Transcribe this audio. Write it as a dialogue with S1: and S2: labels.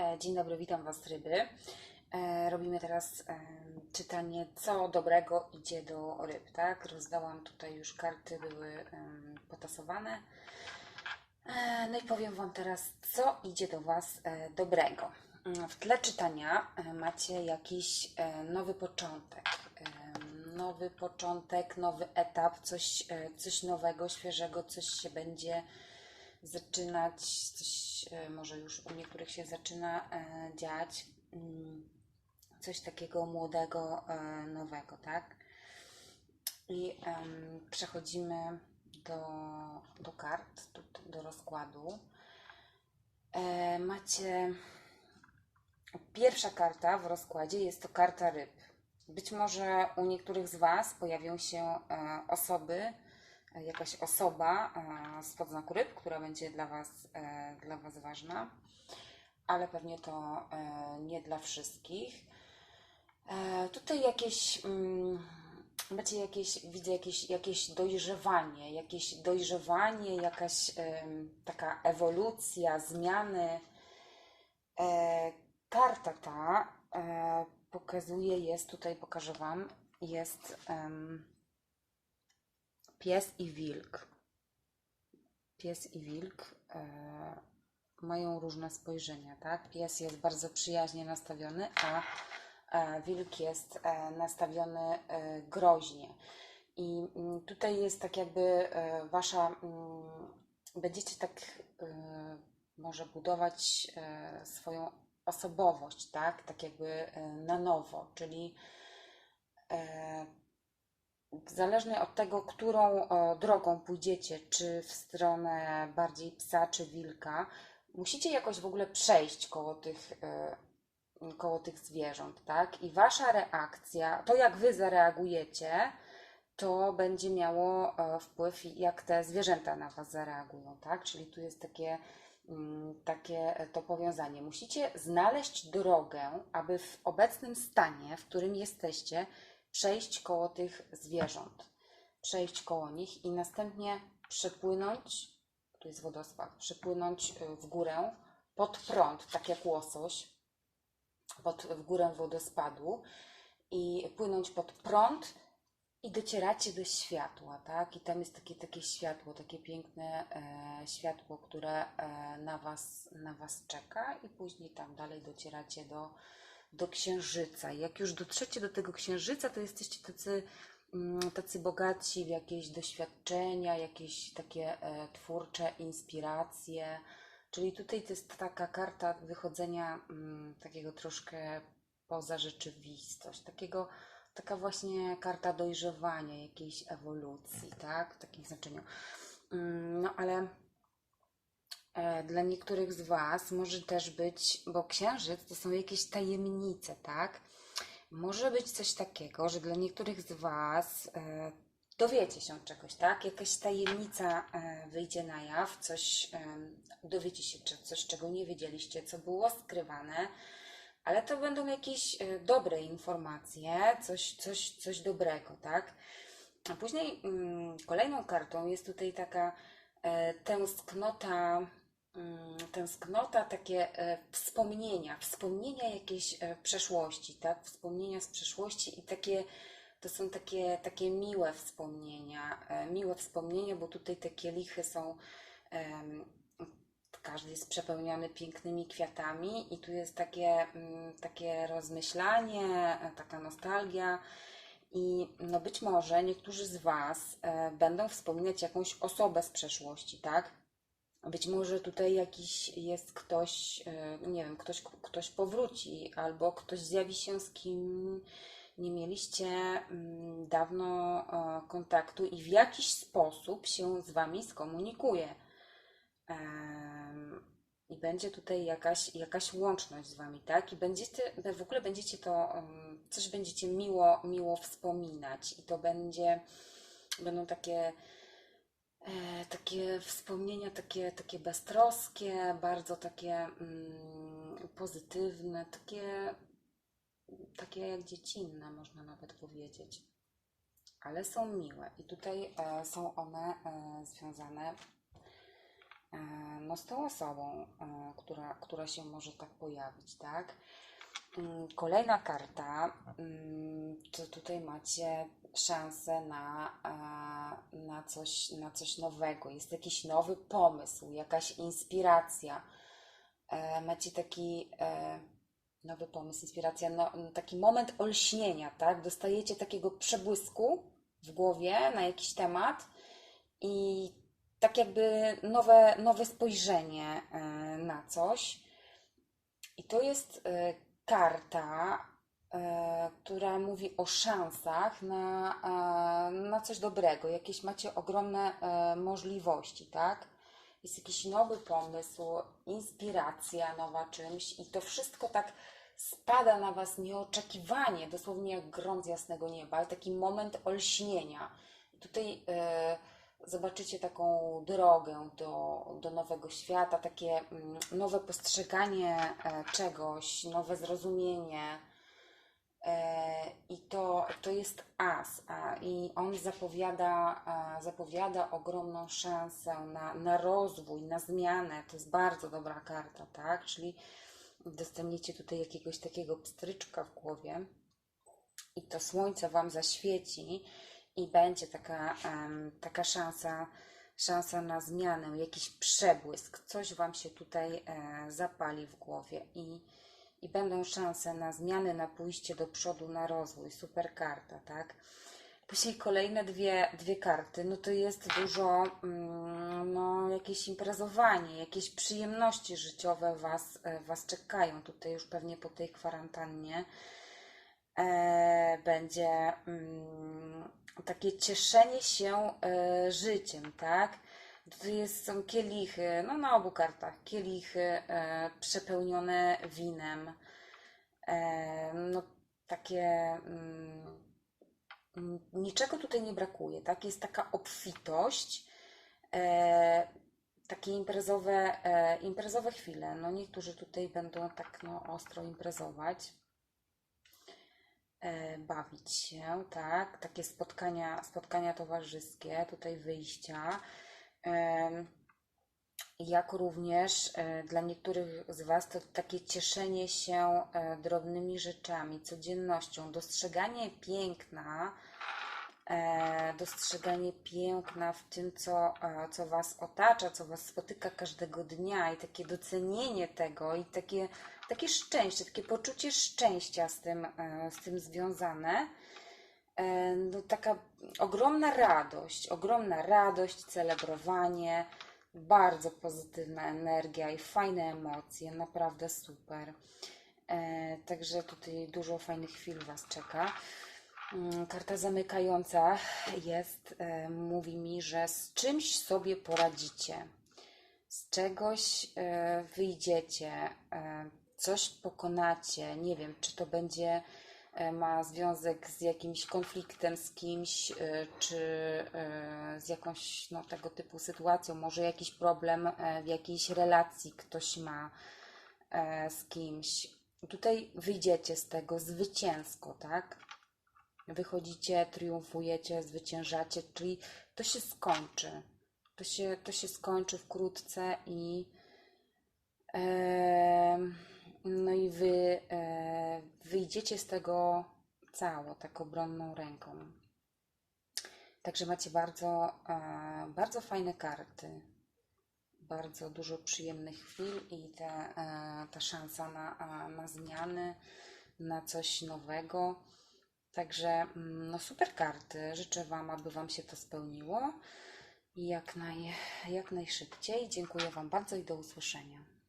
S1: E, Dzień dobry, witam Was ryby. E, Robimy teraz e, czytanie, co dobrego idzie do ryb, tak? Rozdałam tutaj już karty, były potasowane. No i powiem Wam teraz, co idzie do Was dobrego. Mm, W tle czytania macie jakiś nowy początek. Nowy początek, nowy etap, coś, coś nowego, świeżego, coś się będzie zaczynać, coś e, może już u niektórych się zaczyna e, dziać, mm, coś takiego młodego, e, nowego, tak? I przechodzimy do, do kart, do, do rozkładu. Macie pierwsza karta w rozkładzie jest to karta ryb. Być może u niektórych z Was pojawią się osoby, jakaś osoba e, z podznaku ryb, która będzie dla Was, e, dla was ważna, ale pewnie to e, nie dla wszystkich. E, Tutaj jakieś, mm, macie jakieś, widzę jakieś, jakieś dojrzewanie, jakieś dojrzewanie, jakaś taka ewolucja, zmiany. E, Karta ta e, pokazuje, jest tutaj, pokażę Wam, jest pies i wilk. Pies i wilk e, mają różne spojrzenia, tak? Pies jest bardzo przyjaźnie nastawiony, a e, wilk jest e, nastawiony e, groźnie. I mm, tutaj jest tak jakby e, wasza, mm, będziecie tak e, może budować e, swoją osobowość, tak? Tak jakby na nowo, czyli zależnie od tego, którą e, drogą pójdziecie, czy w stronę bardziej psa, czy wilka, musicie jakoś w ogóle przejść koło tych, e, koło tych zwierząt, tak? I wasza reakcja, to jak wy zareagujecie, to będzie miało e, wpływ, jak te zwierzęta na was zareagują, tak? Czyli tu jest takie, mm, takie to powiązanie. Musicie znaleźć drogę, aby w obecnym stanie, w którym jesteście, przejść koło tych zwierząt, przejść koło nich i następnie przepłynąć, tu jest wodospad, przepłynąć y, w górę pod prąd, tak jak łosoś, pod, w górę wodospadu i płynąć pod prąd i docieracie do światła, tak? I tam jest takie, takie światło, takie piękne e, światło, które e, na was, na was czeka i później tam dalej docieracie do, do księżyca. Jak już dotrzecie do tego księżyca, to jesteście tacy, mm, tacy bogaci w jakieś doświadczenia, jakieś takie e, twórcze inspiracje. Czyli tutaj to jest taka karta wychodzenia mm, takiego troszkę poza rzeczywistość, takiego, taka właśnie karta dojrzewania, jakiejś ewolucji, tak? W takim znaczeniu. Mm, No ale Dla niektórych z Was może też być, bo księżyc to są jakieś tajemnice, tak? Może być coś takiego, że dla niektórych z Was e, dowiecie się czegoś, tak? Jakaś tajemnica e, wyjdzie na jaw, coś e, dowiecie się coś, czego nie wiedzieliście, co było skrywane, ale to będą jakieś e, dobre informacje, coś, coś, coś dobrego, tak? A później mm, kolejną kartą jest tutaj taka e, tęsknota, tęsknota, takie e, wspomnienia, wspomnienia jakiejś e, przeszłości, tak? Wspomnienia z przeszłości i takie, to są takie, takie miłe wspomnienia, e, miłe wspomnienia, bo tutaj te kielichy są, każdy jest przepełniony pięknymi kwiatami i tu jest takie, mm, takie rozmyślanie, taka nostalgia. I no być może niektórzy z Was będą wspominać jakąś osobę z przeszłości, tak? Być może tutaj jakiś jest ktoś, e, nie wiem, ktoś, ktoś powróci, albo ktoś zjawi się z kim nie mieliście mm, dawno e, kontaktu i w jakiś sposób się z Wami skomunikuje. I będzie tutaj jakaś, jakaś łączność z Wami, tak? I będziecie, w ogóle będziecie to, coś będziecie miło, miło wspominać i to będzie, będą takie, takie wspomnienia, takie, takie beztroskie, bardzo takie mm, pozytywne, takie, takie jak dziecinne, można nawet powiedzieć. Ale są miłe i tutaj e, są one e, związane e, no, z tą osobą, e, która, która się może tak pojawić, tak? Mm, Kolejna karta, mm, to tutaj macie szansę na, na, coś, na coś nowego. Jest jakiś nowy pomysł, jakaś inspiracja. E, Macie taki e, nowy pomysł, inspiracja, no, taki moment olśnienia, tak? Dostajecie takiego przebłysku w głowie na jakiś temat i tak jakby nowe, nowe spojrzenie e, na coś. I to jest karta, e, która mówi o szansach na, e, na coś dobrego. Jakieś macie ogromne e, możliwości, tak? Jest jakiś nowy pomysł, inspiracja nowa czymś i to wszystko tak spada na Was nieoczekiwanie, dosłownie jak grom z jasnego nieba, taki moment olśnienia. Tutaj e, zobaczycie taką drogę do, do nowego świata, takie mm, nowe postrzeganie e, czegoś, nowe zrozumienie. E, I to, to jest as, i on zapowiada, zapowiada ogromną szansę na, na rozwój, na zmianę. To jest bardzo dobra karta, tak? Czyli dostaniecie tutaj jakiegoś takiego pstryczka w głowie i to słońce Wam zaświeci i będzie taka, em, taka szansa, szansa na zmianę, jakiś przebłysk, coś Wam się tutaj e, zapali w głowie i, i będą szanse na zmiany, na pójście do przodu, na rozwój. Super karta, tak? Później kolejne dwie, dwie karty, no to jest dużo, mm, no jakieś imprezowanie, jakieś przyjemności życiowe Was, e, was czekają tutaj już pewnie po tej kwarantannie. E, będzie mm, takie cieszenie się e, życiem, tak? Tutaj są kielichy, no na obu kartach, kielichy e, przepełnione winem, no takie... Mm, niczego tutaj nie brakuje, tak? Jest taka obfitość, e, takie imprezowe, e, imprezowe chwile. No niektórzy tutaj będą tak no, ostro imprezować, bawić się, tak? Takie spotkania, spotkania towarzyskie, tutaj wyjścia. E, jak również e, dla niektórych z Was to takie cieszenie się e, drobnymi rzeczami, codziennością, dostrzeganie piękna, e, dostrzeganie piękna w tym, co, e, co Was otacza, co Was spotyka każdego dnia i takie docenienie tego i takie, takie szczęście, takie poczucie szczęścia z tym, e, z tym związane. E, No, taka ogromna radość, ogromna radość, celebrowanie, bardzo pozytywna energia i fajne emocje, naprawdę super. E, także tutaj dużo fajnych chwil Was czeka. Mm, Karta zamykająca jest, mówi mi, że z czymś sobie poradzicie, z czegoś wyjdziecie, coś pokonacie. Nie wiem, czy to będzie e, ma związek z jakimś konfliktem z kimś, e, czy e, z jakąś no, tego typu sytuacją, może jakiś problem w jakiejś relacji ktoś ma z kimś. Tutaj wyjdziecie z tego zwycięsko, tak? Wychodzicie, triumfujecie, zwyciężacie, czyli to się skończy. To się, to się skończy wkrótce i Em, no i wy e, wyjdziecie z tego cało, tak obronną ręką. Także macie bardzo, e, bardzo fajne karty, bardzo dużo przyjemnych chwil i te, e, ta szansa na, a, na zmiany, na coś nowego. Także mm, no super karty. Życzę Wam, aby Wam się to spełniło i jak, naj, jak najszybciej. Dziękuję Wam bardzo i do usłyszenia.